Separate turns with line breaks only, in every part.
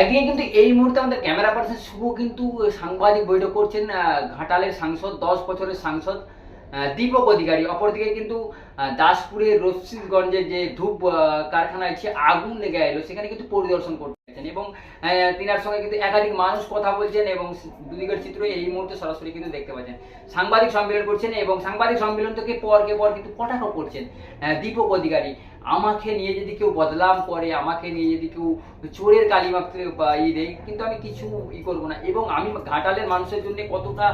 একদিকে কিন্তু এই মুহূর্তে আমাদের ক্যামেরা পার্সন শুভ কিন্তু সাংবাদিক বৈঠক করছেন ঘাটালের সাংসদ, দশ বছরের সাংসদ দীপক অধিকারী। অপরদিকে কিন্তু দাসপুরের রশ্মিগঞ্জে যে ধূপ কারখানায় যে আগুন লেগে এলো, সেখানে কিন্তু পরিদর্শন করতে গেছেন এবং তিনার সঙ্গে কিন্তু একাধিক মানুষ কথা বলছেন এবং দুদিকের চিত্র এই মুহূর্তে সরাসরি কিন্তু দেখতে পাচ্ছেন। সাংবাদিক সম্মেলন করছেন এবং সাংবাদিক সম্মেলন থেকে পরকে পর কিন্তু কটাক্ষ করছেন দীপক অধিকারী। আমাকে নিয়ে যদি কেউ বদলাম করে, আমাকে নিয়ে যদি কেউ চোরের কালি মাখতে বা ই দেয়, কিন্তু আমি কিছু ই করব না। এবং আমি ঘাটালের মানুষের জন্য কতটা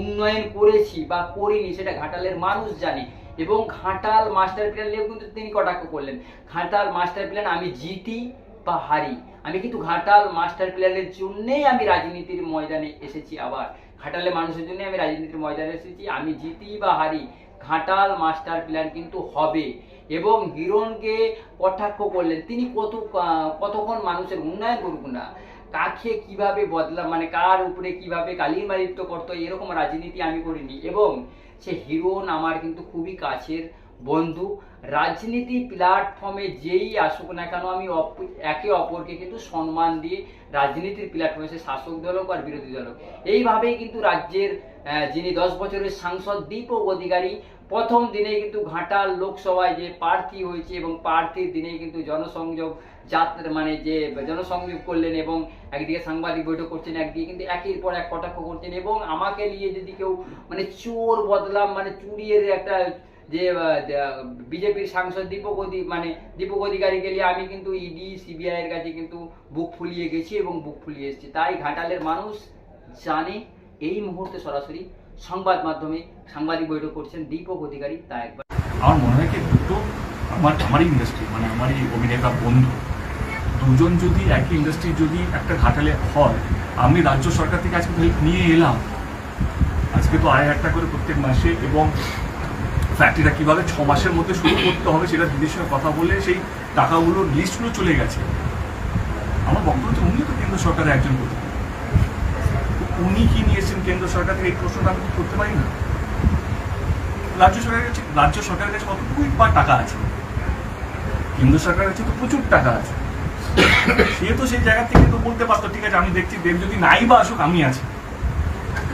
উন্নয়ন করেছি বা করিনি, সেটা ঘাটালের মানুষ জানে। এবং ঘাটাল মাস্টার প্ল্যান নিয়েও কিন্তু তিনি কটাক্ষ করলেন। ঘাটাল মাস্টার প্ল্যান আমি জিতি বা হারি। আমি কিন্তু ঘাটাল মাস্টার প্ল্যানের জন্যেই আমি রাজনীতির ময়দানে এসেছি আবার। ঘাটালে মানুষের জন্য আমি রাজনীতির ময়দানে এসেছি। আমি জিতি বা হারি, ঘাটাল মাস্টার প্ল্যান কিন্তু হবে। এবং হিরণকে কটাক্ষ করলেন, তিনি কত, কতক্ষণ মানুষের উন্নয়ন করুক না? কাকে কীভাবে বদলা মানে কার উপরে কীভাবে কালিমালিপ্ত করতো এরকম রাজনীতি আমি করিনি। এবং সে হিরণ আমার কিন্তু খুবই কাছের বন্ধু। রাজনীতি প্ল্যাটফর্মে যেই আসুক না কেন, আমি একে অপরকে কিন্তু সম্মান দিয়ে রাজনীতির প্ল্যাটফর্মে সে শাসক দল হোক আর বিরোধী দল হোক এইভাবেই কিন্তু রাজ্যের যিনি দশ বছরের সাংসদ, দীপক অধিকারী, প্রথম দিনে কিন্তু ঘাটাল লোকসভায় যে প্রার্থী হয়েছে এবং প্রার্থীর দিনে কিন্তু জনসংযোগ যাত্রা মানে যে জনসংযোগ করলেন এবং একদিকে সাংবাদিক বৈঠক করছেন, একদিকে কিন্তু একের পর এক কটাক্ষ করছেন এবং আমাকে নিয়ে যদি কেউ মানে চোর বদলাম মানে চুরির একটা যে বিজেপির সাংসদ দীপক মানে দীপক অধিকারীকে নিয়ে আমি কিন্তু ইডি, সিবিআই এর কাছে কিন্তু বুক ফুলিয়ে গেছি এবং বুক ফুলিয়ে এসেছি। তাই ঘাটালের মানুষ জানে এই মুহূর্তে সরাসরি সংবাদ মাধ্যমে সাংবাদিক বৈঠক করছেন দীপক অধিকারী। তা একবার
আমার মনে হয় কি, দুটো আমার, আমারই ইন্ডাস্ট্রি মানে আমারই অভিনেতা বন্ধু। দুজন যদি একই ইন্ডাস্ট্রি যদি একটা ঘাটালে হয়, আমি রাজ্য সরকার থেকে আজকে হেল্প নিয়ে এলাম। আজকে তো আড়াই হাজার টাকা করে প্রত্যেক মাসে এবং ফ্যাক্টরিটা কীভাবে ছ মাসের মধ্যে শুরু করতে হবে সেটা দিদির সঙ্গে কথা বলে সেই টাকাগুলোর লিস্টগুলো চলে গেছে। আমার বক্তব্য হচ্ছে উনিও তো কেন্দ্র সরকারের একজন তো উনি কি নিয়েছেন কেন্দ্র সরকার থেকে? এই প্রশ্নটা আমি করতে পারি না? রাজ্য সরকারের কাছে রাজ্য সরকারের কাছে কতটুকুই বা টাকা আছে? কেন্দ্র সরকারের কাছে তো প্রচুর টাকা আছে। সে তো সেই জায়গা থেকে তো বলতে পারতো, ঠিক আছে, আমি দেখছি, দেব যদি নাই বা আসুক, আমি আছি।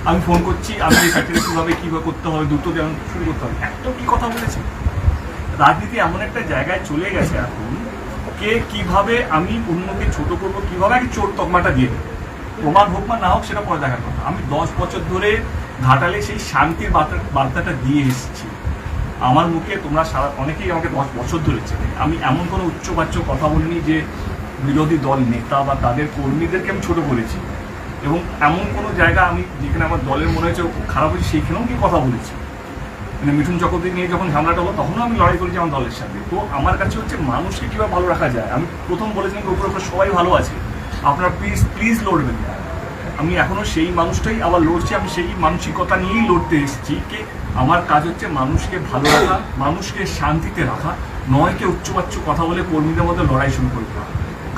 আমি ফোন করছি, আমি ফ্যাক্টরি কীভাবে কীভাবে করতে হবে, দ্রুত যেমন শুরু করতে হবে। এত কি কথা বলেছে? রাজনীতি এমন একটা জায়গায় চলে গেছে এখন, কে কীভাবে আমি অন্যকে ছোট করব, কীভাবে আমি চোর তকমাটা দিয়ে প্রমাণ হোক বা না হোক, সেটা পরে দেখার কথা। আমি দশ বছর ধরে ঘাটালে সেই শান্তির বার্তা- বার্তাটা দিয়ে এসেছি। আমার মুখে তোমরা সারা, অনেকেই আমাকে দশ বছর ধরে চেনে। আমি এমন কোনো উচ্চবাচ্য কথা বলিনি যে বিরোধী দল, নেতা বা তাদের কর্মীদেরকে আমি ছোট করেছি। এবং এমন কোনো জায়গা আমি যেখানে আমার দলের মনে হয়েছে খারাপ হয়েছে, সেইখানেও কি কথা বলেছি। মানে মিঠুন চক্রবর্তী নিয়ে যখন ঝামেলাটা হলো, তখনও আমি লড়াই করেছি আমার দলের সাথে। তো আমার কাছে হচ্ছে মানুষকে কীভাবে ভালো রাখা যায়? আমি প্রথম বলেছিলাম উপরে উপরে সবাই ভালো আছে। আপনারা প্লিজ প্লিজ লড়বেন। আমি এখনও সেই মানুষটাই আবার লড়ছি, আমি সেই মানসিকতা নিয়েই লড়তে এসেছি যে আমার কাজ হচ্ছে মানুষকে ভালো রাখা, মানুষকে শান্তিতে রাখা, নয়কে উচ্চবাচ্য কথা বলে কর্মীদের মধ্যে লড়াই শুরু করে দেওয়া।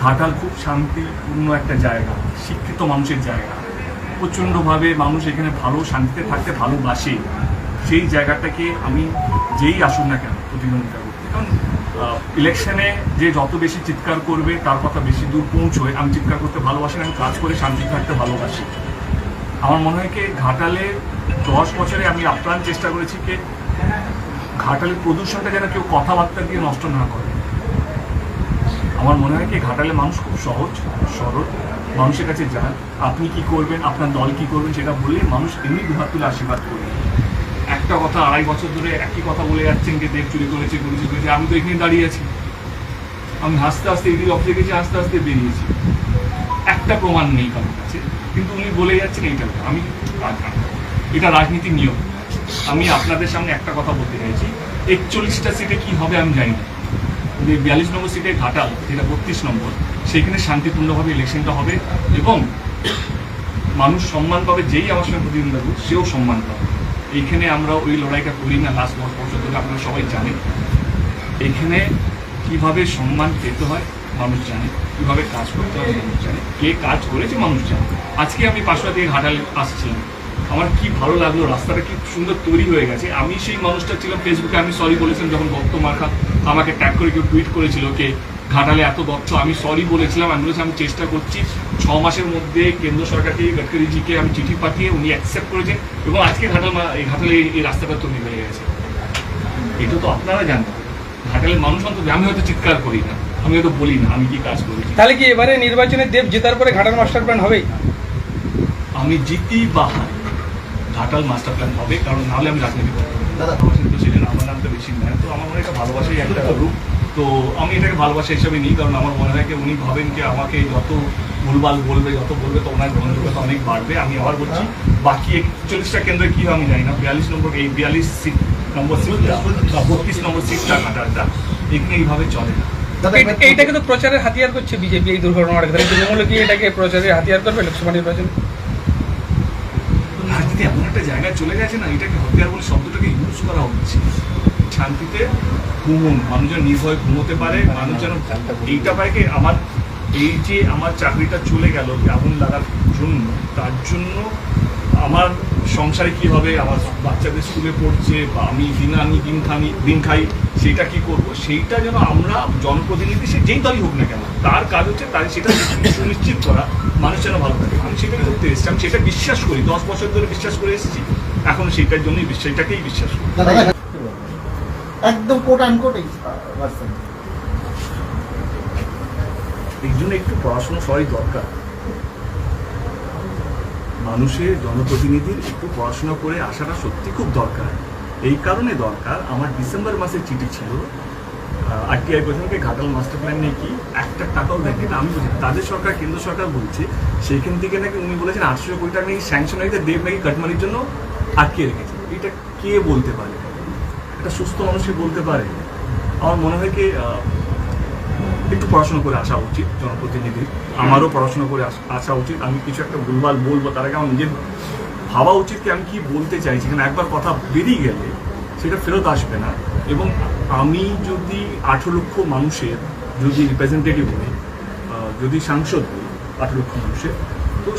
ঘাটাল খুব শান্তিপূর্ণ একটা জায়গা, শিক্ষিত মানুষের জায়গা। প্রচণ্ডভাবে মানুষ এখানে ভালো শান্তিতে থাকতে ভালোবাসে। সেই জায়গাটাকে আমি যেই আসুন না কেন প্রতিদ্বন্দ্বিতা করতে। কারণ ইলেকশনে যে যত বেশি চিৎকার করবে, তার কথা বেশি দূর পৌঁছয়। আমি চিৎকার করতে ভালোবাসি না, আমি কাজ করে শান্তি থাকতে ভালোবাসি। আমার মনে হয় কি, ঘাটালে দশ বছরে আমি আপ্রাণ চেষ্টা করেছি যে ঘাটালের প্রদূষণটা যেন কেউ কথাবার্তা দিয়ে নষ্ট না করে। আমার মনে হয় কি, ঘাটালে মানুষ খুব সহজ, সরল। মানুষের কাছে যান, আপনি কি করবেন, আপনার দল কি করবেন সেটা বললে মানুষ এমনি দুহাত তুলে আশীর্বাদ করবে। একটা কথা আড়াই বছর ধরে একই কথা বলে যাচ্ছেন যে দেব চুরি করেছে করেছে করেছে, আমি তো এখানে দাঁড়িয়ে আছি। আমি হাসতে হাসতে এদিকে অফিসে গেছি আস্তে আস্তে বেরিয়েছি। একটা প্রমাণ নেই কারোর কাছে, কিন্তু উনি বলে যাচ্ছেন এইটা আমি এটা রাজনীতির নিয়ম। আমি আপনাদের সামনে একটা কথা বলতে চাইছি, একচল্লিশটা সিটে কি হবে আমি জানি না। বিয়াল্লিশ নম্বর সিটে ঘাটাল, যেটা বত্রিশ নম্বর, সেখানে শান্তিপূর্ণভাবে ইলেকশনটা হবে এবং মানুষ সম্মান পাবে যেই আমার সঙ্গে প্রতিদ্বন্দ্বিতা করবে সেও সম্মান পাবে। এইখানে আমরা ওই লড়াইটা করি না লাস্ট দশ বছর ধরে আপনারা সবাই জানেন। এখানে কীভাবে সম্মান পেতে হয়, মানুষ জানে। কীভাবে কাজ করতে হয়, মানুষ জানে। কে কাজ করেছে, মানুষ জানে। আজকে আমি পাঁচটা থেকে ঘাটাল আসছিলাম। আমার কি ভালো লাগল রাস্তাটা কি সুন্দর তৈরি হয়ে গেছে। আমি সেই মানুষটা ছিলাম ফেসবুকে আমি সরি বলেছিলাম যখন ভক্ত মার্কা আমাকে ট্যাগ করে কেউ টুইট করেছিল কে ঘাটালে এত দক্ষ আমি সরি বলেছিলাম আমি বলেছি আমি চেষ্টা করছি ছ মাসের মধ্যে কেন্দ্র সরকারকে গডকারিজিকে আমি চিঠি পাঠিয়ে উনি অ্যাকসেপ্ট করেছেন এবং আজকে ঘাটাল এই ঘাটালে এই- রাস্তাটা তৈরি হয়ে গেছে। এটা তো আপনারা জানেন। ঘাটালের মানুষ অন্তত আমি হয়তো চিৎকার করি না আমি হয়তো বলি না আমি কি কাজ করেছি
তাহলে কি এবারে নির্বাচনে দেব জেতার পরে ঘাটাল মাস্টার প্ল্যান হবে
আমি জিতি বা হারি। ঘাটাল মাস্টার প্ল্যান হবে কারণ নাহলে আমি রাজনীতি করব
দাদা।
ভালোবাসেন তো সেজন্য আমার নামটা বেশি নেয় তো আমার মনে হয় ভালোবাসাই একটা রূপ। তো আমি এটাকে ভালোবাসা হিসাবে নিই কারণ আমার মনে হয় উনি ভাবেন যে আমাকে যত ভুলভাল বলবে যত বলবে তো ওনার গ্রহণযোগ্যতা অনেক বাড়বে। আমি আবার বলছি বাকি একচল্লিশটা কেন্দ্রে কি হয় আমি জানি না বিয়াল্লিশ নম্বর এই বিয়াল্লিশ সিট নম্বর সিটটা বত্রিশ নম্বর সিটটা ঘাটালটা এখানে এইভাবে চলে না।
এইটাকে তো প্রচারের হাতিয়ার করছে বিজেপি এই দুর্ঘটনার ক্ষেত্রে তৃণমূল কি এটাকে প্রচারের হাতিয়ার করবে লোকসভা নির্বাচনে?
রাজনীতি এমন একটা জায়গায় চলে গেছে না, এটাকে হত্যার বলে শব্দটাকে ইউজ করা হচ্ছে। শান্তিতে ঘুমুন মানুষ যেন নির্ভয়ে ঘুমোতে পারে, মানুষ যেন এইটা পায় কি আমার, এই যে আমার চাকরিটা চলে গেল আগুন লাগার জন্য, তার জন্য আমার সংসারে কি হবে আমার বাচ্চাদের স্কুলে পড়ছে বা আমি দিন আনি দিন খানি দিন খাই সেটা কি করব? সেইটা যেন আমরা জনপ্রতিনিধি সে যেই দলই হোক না কেন তার কাজ হচ্ছে তাই সেটা সুনিশ্চিত করা মানুষ যেন ভালো থাকে। আমি সেটা করতে এসেছি আমি সেটা বিশ্বাস করি দশ বছর ধরে বিশ্বাস করে এসেছি। এখন সেটার জন্যই বিশ্বাস সেটাকেই বিশ্বাস করি।
একদম কোট আনকোট
জন্য একটু পড়াশোনা সবাই দরকার। মানুষের জনপ্রতিনিধির একটু পড়াশোনা করে আসাটা সত্যি খুব দরকার। এই কারণে দরকার, আমার ডিসেম্বর মাসের চিঠি ছিল। আরটিআই প্রধানকে ঘাটাল মাস্টার প্ল্যান নিয়ে কি একটা টাকাও দেখেন আমি বলছি, তাদের সরকার, কেন্দ্র সরকার বলছে, সেইখান থেকে নাকি উনি বলেছেন আটশো কোটি টাকা নাকি স্যাংশন হয়েছে, দেব নাকি কাটমানির জন্য আটকে রেখেছে। এটা কে বলতে পারে? একটা সুস্থ মানুষকে বলতে পারে? আমার মনে হয় কি একটু পড়াশোনা করে আসা উচিত জনপ্রতিনিধির আমারও পড়াশোনা করে আসা উচিত। আমি কিছু একটা ভুলভাল বলব, তার আগে আমার নিজের ভাবা উচিত কি আমি কি বলতে চাইছি। কারণ একবার কথা বেরিয়ে গেলে সেটা ফেরত আসবে না। এবং আমি যদি আঠেরো লক্ষ মানুষের যদি রিপ্রেজেন্টেটিভ হই যদি সাংসদ হই আঠেরো লক্ষ মানুষের, তো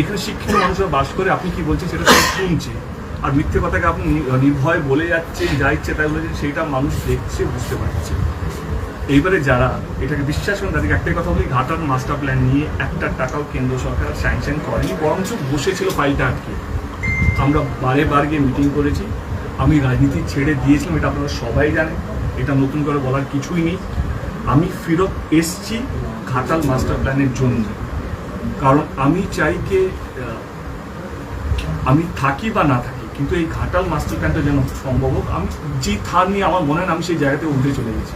এখানে শিক্ষিত মানুষরা বাস করে, আপনি কি বলছেন সেটা শুনছে। আর মিথ্যে কথাকে আপনি নির্ভয় বলে যাচ্ছেন যা ইচ্ছে তাই বলেছেন সেইটা মানুষ দেখছে, বুঝতে পারছে। এইবারে যারা, এটাকে বিশ্বাস করেন, তাদেরকে একটাই কথা বলি ঘাটার মাস্টার প্ল্যান নিয়ে একটা টাকাও কেন্দ্র সরকার স্যাংশন করেনি, বরঞ্চ বসেছিল ফাইলটা আটকে। আমরা বারে বার গিয়ে মিটিং করেছি, আমি রাজনীতি ছেড়ে দিয়েছিলাম, এটা আপনারা সবাই জানেন, এটা নতুন করে বলার কিছুই নেই। আমি ফেরত এসছি ঘাটাল মাস্টার প্ল্যানের জন্য। কারণ আমি চাই কে আমি থাকি বা না থাকি, কিন্তু এই ঘাটাল মাস্টার প্ল্যানটা যেন সম্ভব হোক, আমি যে থার নিয়ে আমার মনে হয় আমি সেই জায়গাতে উঠে চলে গেছি।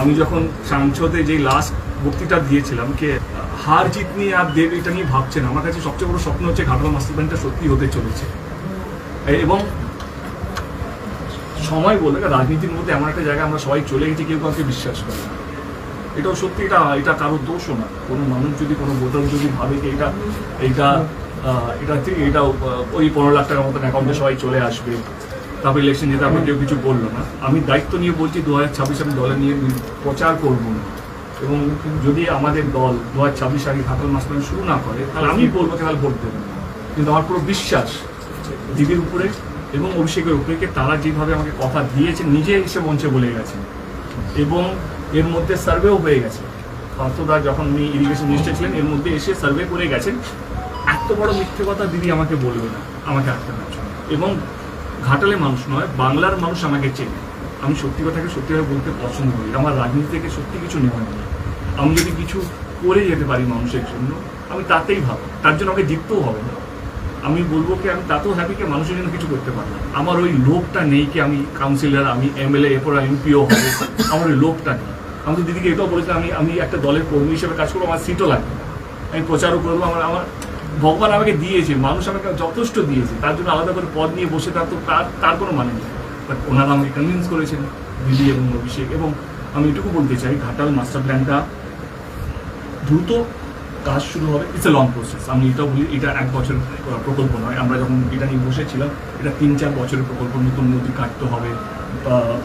আমি যখন সাংসদে যে লাস্ট বক্তৃতা দিয়েছিলাম, কে, হার জিত নিয়ে আর দেব এটা নিয়ে ভাবছেন আমার কাছে সবচেয়ে বড় স্বপ্ন হচ্ছে ঘাটাল মাস্টার প্ল্যানটা সত্যি হতে চলেছে। এবং সময় বলে রাজনীতির মধ্যে এমন একটা জায়গায় আমরা সবাই চলে গেছি, কেউ কাউকে বিশ্বাস করে এটাও সত্যি, এটা এটা কারোর দোষও না। কোনো মানুষ যদি, কোনো ভোটার যদি ভাবে যে এটা, এইটা এটা এটা ওই পনেরো লাখ টাকার মতন অ্যাকাউন্টে সবাই চলে আসবে। তারপর ইলেকশন যেতে আপনি কেউ কিছু বলল না। আমি দায়িত্ব নিয়ে বলছি, দু হাজার ছাব্বিশ আমি দলে নিয়ে প্রচার করব না। এবং যদি আমাদের দল দু হাজার ছাব্বিশ আগে ঘাটাল মাস্টার শুরু না করে, তাহলে আমি বলব তাহলে ভোট দেবেন। কিন্তু আমার পুরো বিশ্বাস দিদির উপরে এবং অভিষেকের উপরে তারা যেভাবে আমাকে কথা দিয়েছে নিজে এসে মঞ্চে বলে গেছে এবং এর মধ্যে সার্ভেও হয়ে গেছে। পার্থদা যখন উনি ইরিগেশন মিনিস্টার ছিলেন, এর মধ্যে এসে সার্ভে করে গেছেন। এত বড় মিথ্যে কথা দিদি আমাকে বলবে না, আমাকে আটকানোর জন্য। এবং ঘাটালে মানুষ নয়, বাংলার মানুষ আমাকে চেনে। আমি সত্যি কথাকে সত্যিভাবে বলতে পছন্দ করি। আমার রাজনীতি থেকে সত্যি কিছু নেওয়া নেই। আমি যদি কিছু করে যেতে পারি মানুষের জন্য, আমি তাতেই ভাবো তার জন্য আমাকে জিততেও হবে না। আমি বলব কি, আমি তাতেও হ্যাপি কি, মানুষের জন্য কিছু করতে পারলাম আমার ওই লোভটা নেই কি, আমি কাউন্সিলর আমি এমএলএ এরপর এমপিও হব। আমার ওই লোভটা নেই। আমি তো দিদিকে এটাও বলেছিলাম, আমি আমি একটা দলের কর্মী হিসেবে কাজ করব, আমার সিটও লাগবে। আমি প্রচারও করব, আমার আমার ভগবান আমাকে দিয়েছে, মানুষ আমাকে যথেষ্ট দিয়েছে, তার জন্য আলাদা করে পদ নিয়ে বসে তার তো তার তার কোনো মানে নেই। বাট ওনারা আমাকে কনভিন্স করেছেন, দিদি এবং অভিষেক, এবং আমি এটুকু বলতে চাই, ঘাটাল মাস্টার প্ল্যানটা দ্রুত কাজ শুরু হবে ইটস এ লং প্রসেস আমি এটাও বলি, এটা এক বছর প্রকল্প নয়, আমরা যখন এটা নিয়ে বসেছিলাম, এটা তিন চার বছরের প্রকল্প, নতুন নদী কাটতে হবে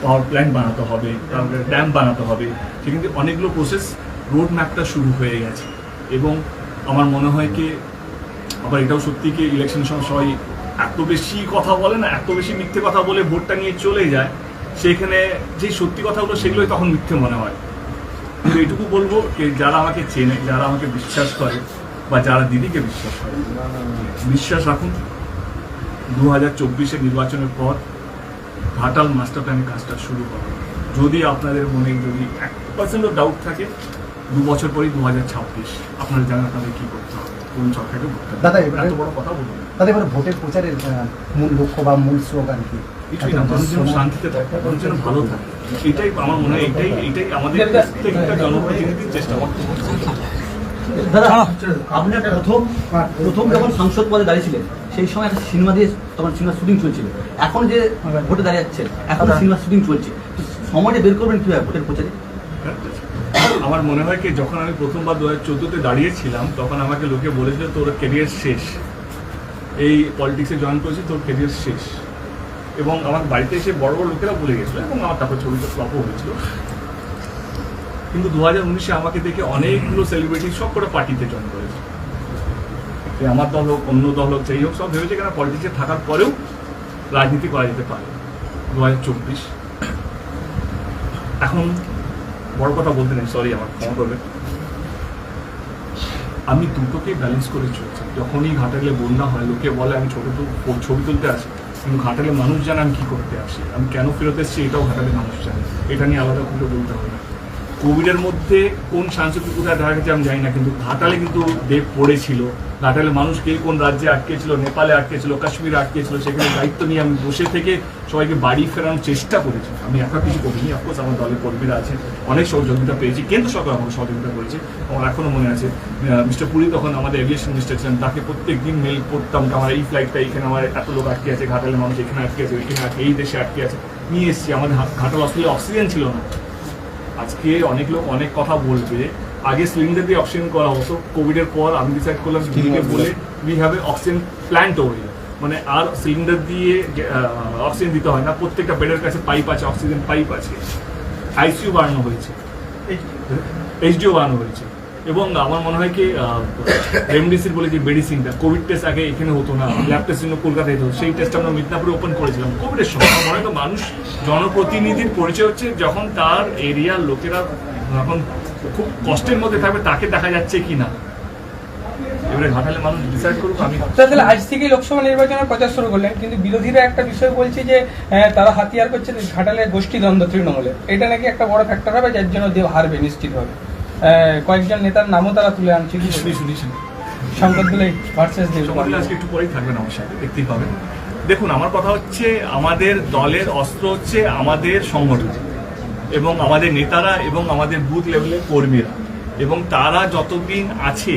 পাওয়ার প্ল্যান্ট বানাতে হবে তারপরে ড্যাম বানাতে হবে, সেখান থেকে অনেকগুলো প্রসেস রোড ম্যাপটা শুরু হয়ে গেছে। এবং আমার মনে হয় কি আবার এটাও সত্যি কি ইলেকশন সময় সবাই এত বেশি কথা বলে না, এত বেশি মিথ্যে কথা বলে ভোটটা নিয়ে চলে যায়, সেখানে যে সত্যি কথাগুলো সেগুলোই তখন মিথ্যে মনে হয়। কিন্তু এইটুকু বলব যে যারা আমাকে চেনে, যারা আমাকে বিশ্বাস করে বা যারা দিদিকে বিশ্বাস করে, বিশ্বাস রাখুন দু হাজার চব্বিশের নির্বাচনের পর ঘাটাল মাস্টার প্ল্যানের কাজটা শুরু করো যদি আপনাদের মনে যদি এক পার্সেন্টও ডাউট থাকে, দু বছর পরেই দু হাজার ছাব্বিশ। আপনারা জানেন আপনাদের কী করতে হবে। সরকারকে
দাদা, এবারে-
বড় কথা বলুন।
তাদের এবার ভোটের প্রচারের মূল লক্ষ্য বা মূল স্লোগান কি?
কিছুই না মানুষ যেন শান্তিতে থাকে মানুষ যেন ভালো থাকে। এটাই আমার মনে হয় এটাই এটাই আমাদের প্রত্যেকটা জনপ্রতিনিধির চেষ্টা করতে
দাদা আপনি একটা প্রথম প্রথম যখন সংসদ পদে দাঁড়িয়েছিলেন সেই সময় একটা সিনেমা দিয়ে তখন সিনেমা শুটিং চলছিল। এখন যে ভোটে দাঁড়িয়ে যাচ্ছেন এখন সিনেমা শুটিং চলছে। সময়টা বের করবেন কীভাবে ভোটের প্রচারে?
আমার মনে হয় কি, যখন আমি প্রথমবার দু হাজার চোদ্দোতে দাঁড়িয়েছিলাম, তখন আমাকে লোকে বলেছিল, তোর কেরিয়ার শেষ। এই পলিটিক্সে জয়েন করেছি, তোর কেরিয়ার শেষ। এবং আমার বাড়িতে এসে বড় বড় লোকেরা বলে গেছিল এবং আমার তারপর ছবিটা ফ্লপও হয়েছিল। কিন্তু দু হাজার উনিশে আমাকে দেখে অনেকগুলো সেলিব্রিটি সব করে পার্টিতে জয়েন করেছে। আমার দল হোক, অন্য দল হোক সেই হোক, সব ভেবেছে কেন পলিটিক্সে থাকার পরেও রাজনীতি করা যেতে পারে। দু হাজার চব্বিশ। এখন বড় কথা বলতে নেই সরি আমার ক্ষমা করবে। আমি দুটোকে ব্যালেন্স করে চলছি। যখনই ঘাটালে বন্যা হয়, লোকে বলে, আমি ছোট ছবি তুলতে আসি। কিন্তু ঘাটালে মানুষ জানে আমি কী করতে আসি। আমি কেন ফেরত এসেছি, এটাও ঘাটালে মানুষ জানে। এটা নিয়ে আলাদা করে বলতে হবে না। কোভিডের মধ্যে কোন সাংস্কৃতিক কোথায় দেখা গেছে আমি জানি না, কিন্তু ঘাটালে কিন্তু দেব পড়েছিল। ঘাটালে মানুষ কে কোন রাজ্যে আটকেছিল, নেপালে আটকেছিল, কাশ্মীরে আটকেছিল, সেখানে দায়িত্ব নিয়ে আমি বসে থেকে সবাইকে বাড়ি ফেরানোর চেষ্টা করেছি। আমি একা কিছু করিনি অফকোর্স আমার দলের কর্মীরা আছে, অনেক সহযোগিতা পেয়েছি, কেন্দ্র সরকার আমাকে সহযোগিতা করেছে আমার এখনও মনে আছে। মিস্টার পুরী তখন আমাদের এভিয়েশন মিনিস্টার ছিলেন, তাকে প্রত্যেক দিন মেল করতাম আমার এই ফ্লাইটটা এখানে আমার এত লোক আটকে আছে, ঘাটালে মানুষ এখানে আটকে আছে এখানে আটকে এই দেশে আটকে আছে। নিয়ে এসেছি, আমাদের ঘাটাল হসপিটালে অক্সিজেন ছিল না। আজকে অনেক লোক অনেক কথা বলবে আগে সিলিন্ডার দিয়ে অক্সিজেন করা হতো। কোভিডের পর আমি ডিসাইড করলাম দিদিকে বলে we have a oxygen plant over মানে আর সিলিন্ডার দিয়ে অক্সিজেন দিতে হয় না। প্রত্যেকটা বেডের কাছে পাইপ আছে অক্সিজেন পাইপ আছে। আইসিইউ বাড়ানো হয়েছে। এইচডিও বাড়ানো হয়েছে। এবং আমার মনে হয় কি রেমডিসির বলে যে মেডিসিনটা কোভিড টেস্ট আগে এখানে হতো না। ল্যাব টেস্ট জন্য কলকাতায় হতো সেই টেস্ট আমরা মিদনাপুরে ওপেন করেছিলাম। কোভিডের সময়। আমার মনে হয় তো মানুষ জনপ্রতিনিধির পরিচয় হচ্ছে যখন তার এরিয়ার লোকেরা যখন খুব কষ্টের মধ্যে থাকবে তাকে দেখা যাচ্ছে কি না এবারে ঘাটালে মানুষ ডিসাইড করুক আমি
তাহলে আজ থেকে লোকসভা নির্বাচনের প্রচার শুরু করলেন কিন্তু বিরোধীরা একটা বিষয় বলছে যে তারা হাতিয়ার করছে ঘাটালে তৃণমূলে। এটা নাকি একটা বড় ফ্যাক্টর হবে যার জন্য দেব হারবে নিশ্চিত হবে কয়েকজন নেতার নামও তারা তুলে আনছে কি
শুনি শুনি শুনি।
সংবাদ দিলে ভার্সেস দেব
আজকে একটু পরেই থাকবেন আমার সাথে দেখতেই পাবেন। দেখুন আমার কথা হচ্ছে আমাদের দলের অস্ত্র হচ্ছে আমাদের সংগঠন। এবং আমাদের নেতারা এবং আমাদের বুথ লেভেলের কর্মীরা। এবং তারা যতদিন আছে,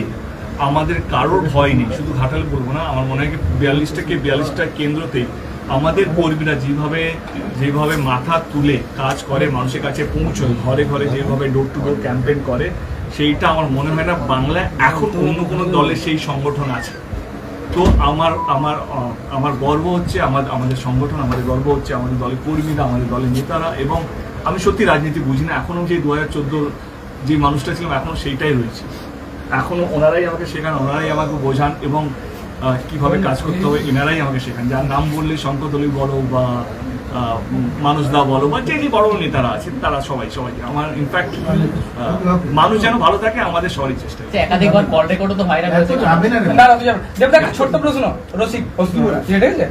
আমাদের কারোর ভয় নেই। শুধু ঘাটাল বলব না, আমার মনে হয় বিয়াল্লিশটাকে বিয়াল্লিশটা কেন্দ্রতে আমাদের কর্মীরা যেভাবে যেভাবে মাথা তুলে কাজ করে, মানুষের কাছে পৌঁছয়, ঘরে ঘরে যেভাবে ডোর টু ডোর ক্যাম্পেইন করে, সেইটা আমার মনে হয় না বাংলায় এখন অন্য কোনো দলের সেই সংগঠন আছে। তো আমার আমার আমার গর্ব হচ্ছে আমার আমাদের সংগঠন, আমাদের গর্ব হচ্ছে আমাদের দলের কর্মীরা, আমাদের দলের নেতারা এবং আমি সত্যি রাজনীতি বুঝি না। এখনও যে দু হাজার চোদ্দোর যে মানুষটা ছিলাম এখনও সেইটাই রয়েছে। এখনও ওনারাই আমাকে শেখান ওনারাই আমাকে বোঝান এবং কীভাবে কাজ করতে হবে এনারাই আমাকে শেখান। যার নাম বললে শঙ্করদলি বলো বা আহ, উম, মানুষদা বলো বা যে যে বড় নেতারা আছেন তারা সবাই সবাই। আমার ইনফ্যাক্ট মানুষ যেন ভালো থাকে আমাদের সবারই চেষ্টা
একাধিকবার কল রেকর্ডও তো ভাইরাল হয়েছে।
না রে।
না না, বুঝলাম। দেবদা ছোট্ট প্রশ্ন রসিক ঠিক আছে?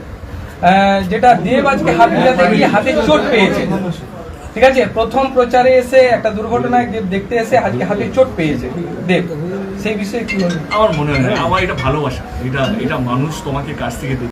যেটা দেব আজকে হাত মিলাতে গিয়ে হাতে চোট পেয়েছে। ঠিক আছে? প্রথম প্রচারে এসে একটা দুর্ঘটনায় দেখতে এসে আজকে হাতে চোট পেয়েছে। দেব, সেই বিষয়ে কি
আমার মনে হয় আমার এটা ভালোবাসা। এটা এটা মানুষ তোমাকে কাছ থেকে